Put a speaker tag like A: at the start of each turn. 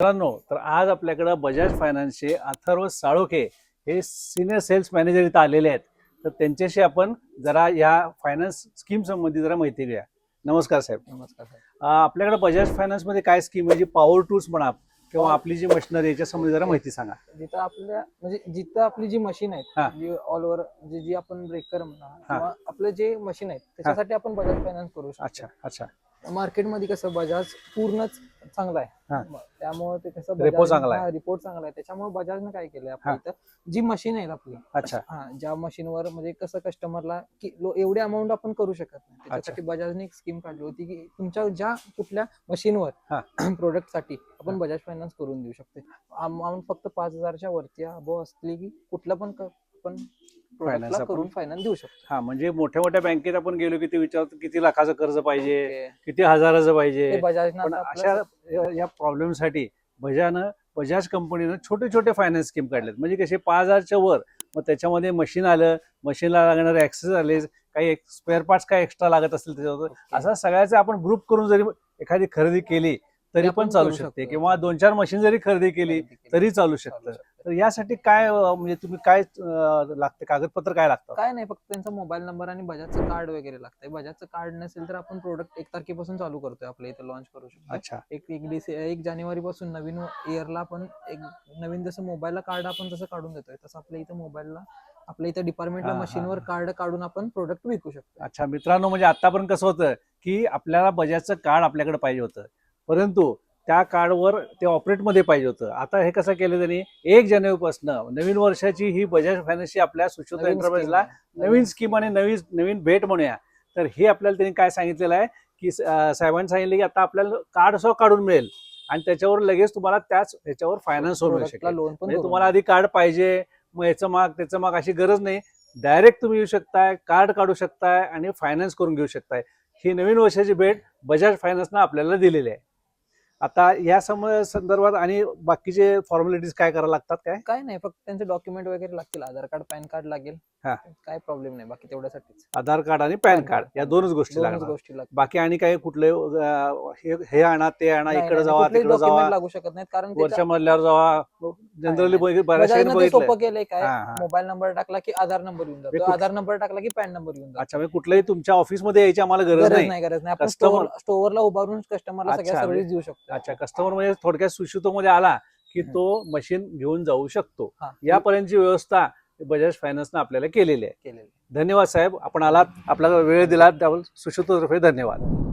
A: मित्रांनो तर आज आपल्याकडं बजाज फायनान्सचे अथर्व साळोखे हे सिनियर सेल्स मॅनेजर इथं आलेले आहेत. तर त्यांच्याशी आपण जरा या फायनान्स स्कीम संबंधी जरा माहिती घेऊया. नमस्कार साहेब.
B: नमस्कार साहेब.
A: आपल्याकडे बजाज फायनान्समध्ये काय स्कीम आहे? जी पॉवर टूल्स म्हणा किंवा आपली जी मशिनरी याच्या संबंधी जरा माहिती सांगा.
B: जिथं आपल्या म्हणजे जिथं आपली जी मशीन
A: हा.
B: आहेत जी ऑल ओव्हर म्हणजे जी आपण ब्रेकर म्हणा किंवा आपलं जे मशीन आहेत त्याच्यासाठी आपण बजाज फायनान्स करू
A: अच्छा
B: शकतो
A: अच्छा
B: मार्केटमध्ये कसं बजाज पूर्णच चांगला. आहे त्यामुळे ते कसं
A: Repo चांगला आहे.
B: रिपोर्ट चांगला आहे त्याच्यामुळे बजाजनं काय केलंय. आपल्या इथं जी मशीन आहेत आपली
A: अच्छा
B: हा ज्या मशीनवर म्हणजे कसं कस्टमरला की एवढी अमाऊंट आपण करू शकत नाही त्याच्यासाठी बजाजने एक स्कीम काढली होती की तुमच्या ज्या कुठल्या मशीनवर. प्रोडक्ट साठी आपण. बजाज फायनान्स करून देऊ शकतो अमाऊंट फक्त पाच हजारच्या वरती अबो असली की कुठलं पण
A: Finance
B: प्रोडक्टला करून फायनान्स देऊ शकतो.
A: हा म्हणजे मोठ्या मोठ्या बँकेत आपण गेलो की ते विचारतो किती लाखाचं कर्ज पाहिजे किती हजाराचं पाहिजे. पण अशा या- या प्रॉब्लेमसाठी बजाजनं बजाज कंपनीनं छोटे छोटे फायनान्स स्कीम काढलेत. म्हणजे कसे पाच हजारच्या वर मग त्याच्यामध्ये मशीन आलं मशीनला लागणारे ऍक्सेस आले काही स्पेअर पार्ट्स काय एक्स्ट्रा लागत असतील त्याच्यावर. असा सगळ्याचे आपण ग्रुप करून जरी एखादी खरेदी केली तरी पण चालू शकते. किंवा दोन चार मशीन जरी खरेदी केली. तरी चालू शकतं. तर यासाठी काय म्हणजे तुम्ही काय लागते? कागदपत्र काय लागतं?
B: काय नाही फक्त त्यांचा मोबाईल नंबर आणि बजाजचं कार्ड वगैरे लागतंय. बजाजचं कार्ड नसेल तर आपण प्रोडक्ट एक तारखेपासून चालू करतोय आपल्या इथं लॉन्च करू शकतो.
A: अच्छा.
B: एक एक डिसे एक जानेवारी पासून नवीन इयरला आपण एक नवीन जसं मोबाईलला कार्ड आपण जसं काढून देतोय. तसं आपल्या इथं मोबाईलला आपल्या इथं डिपार्टमेंटला मशीनवर. कार्ड काढून आपण प्रोडक्ट विकू शकतो
A: अच्छा मित्रांनो म्हणजे आतापर्यंत कसं होतं की आपल्याला बजाजचं कार्ड आपल्याकडे पाहिजे होतं. परंतु त्या कार्डवर ते ऑपरेटमध्ये पाहिजे होतं. आता हे कसं केलं त्यांनी? एक जानेवारीपासून नवीन वर्षाची ही बजाज फायनान्सची आपल्या
B: scheme आहे.
A: नवीन स्कीम आणि नवीन नवीन भेट म्हणूया. तर हे आपल्याला त्यांनी काय सांगितलेलं आहे? की साहेबांनी सांगितलं की आता आपल्याला कार्ड सह काढून मिळेल. आणि त्याच्यावर लगेच तुम्हाला त्याच ह्याच्यावर फायनान्स
B: ला
A: शकेल.
B: लोन पण
A: म्हणजे तुम्हाला आधी कार्ड पाहिजे मग याचं माग त्याचं माग अशी गरज नाही. डायरेक्ट तुम्ही येऊ शकताय कार्ड काढू शकताय आणि फायनान्स करून घेऊ शकताय. ही नवीन वर्षाची भेट बजाज फायनान्सनं आपल्याला दिलेली आहे. आता या सम संदर्भात आणि बाकीचे फॉर्मॅलिटीज काय करायला लागतात काय?
B: काय नाही फक्त त्यांचे डॉक्युमेंट वगैरे लागतील आधार कार्ड पॅन कार्ड लागेल.
A: हा.
B: काय प्रॉब्लेम नाही बाकी तेवढ्यासाठीच.
A: आधार कार्ड आणि पॅन कार्ड. या दोनच गोष्टी
B: दोनच
A: लागणार.
B: गोष्टी लागतील.
A: बाकी आणि काही कुठले अं, हे हे आणा ते आणा
B: नाही,
A: इकडे
B: नाही,
A: जावा
B: कुठलेही
A: तिकडे
B: document
A: जावा.
B: लागू शकत नाहीत कारण ते
A: वरच्या मजल्यावर जावा. जनरली
B: बजाजनं ते
A: बघितलं
B: सोपं केलंय काय?
A: हा, हा.
B: मोबाईल नंबर टाकला की आधार नंबर येऊन
A: हे
B: जातो
A: कुठ-
B: आधार नंबर टाकला की पॅन नंबर येऊन जातो.
A: अच्छा म्हणजे कुठल्याही तुमच्या ऑफिसमध्ये यायची आम्हाला गरज
B: गरज
A: नाही.
B: नाही गरज नाही. आपण
A: Customer-
B: स्टोअरला उभारून कस्टमरला सगळ्या सर्व्हिस देऊ शकतो.
A: अच्छा कस्टमर म्हणजे थोडक्यात सुशितोमध्ये आला की
B: हम्म.
A: तो मशीन घेऊन जाऊ शकतो.
B: हा,
A: यापर्यंतची व्यवस्था बजाज फायनान्सनं आपल्याला केलेली आहे.
B: केलेलं
A: धन्यवाद साहेब आपण आलात आपल्याला वेळ दिलात त्याबद्दल सुशितोतर्फे धन्यवाद.